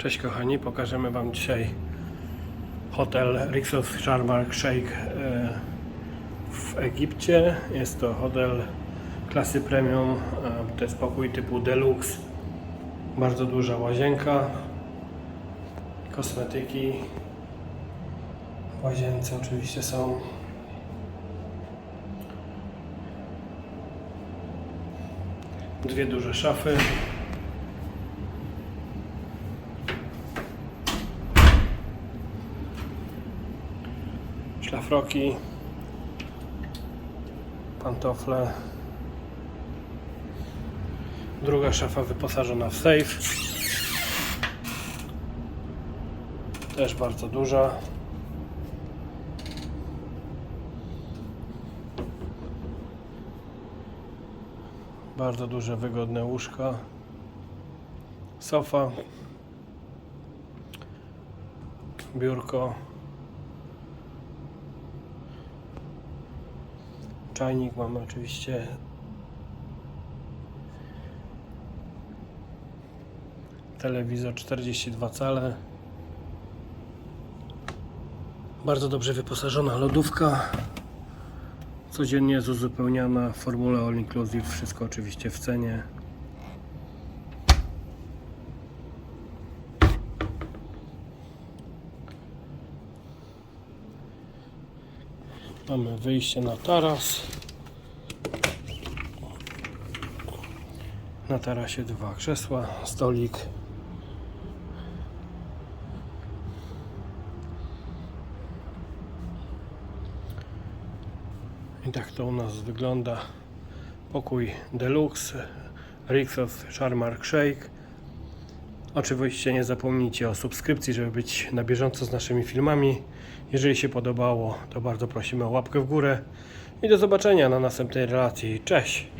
Cześć kochani, pokażemy Wam dzisiaj hotel Rixos Sharm el Sheikh e, w Egipcie. Jest to hotel klasy premium, e, to jest pokój typu deluxe. Bardzo duża łazienka, kosmetyki. Łazience oczywiście są dwie duże szafy. Szlafroki, pantofle. Druga szafa wyposażona w safe. Też bardzo duża. Bardzo duże, wygodne łóżka. Sofa. Biurko. Czajnik mamy oczywiście telewizor 42 cale. Bardzo dobrze wyposażona lodówka. Codziennie jest uzupełniana formula all inclusive wszystko oczywiście w cenie Mamy wyjście na taras. Na tarasie dwa krzesła, stolik. I tak to u nas wygląda. Pokój deluxe, Rixos el Sheikh. Oczywiście nie zapomnijcie o subskrypcji, żeby być na bieżąco z naszymi filmami. Jeżeli się podobało, to bardzo prosimy o łapkę w górę i do zobaczenia na następnej relacji. Cześć!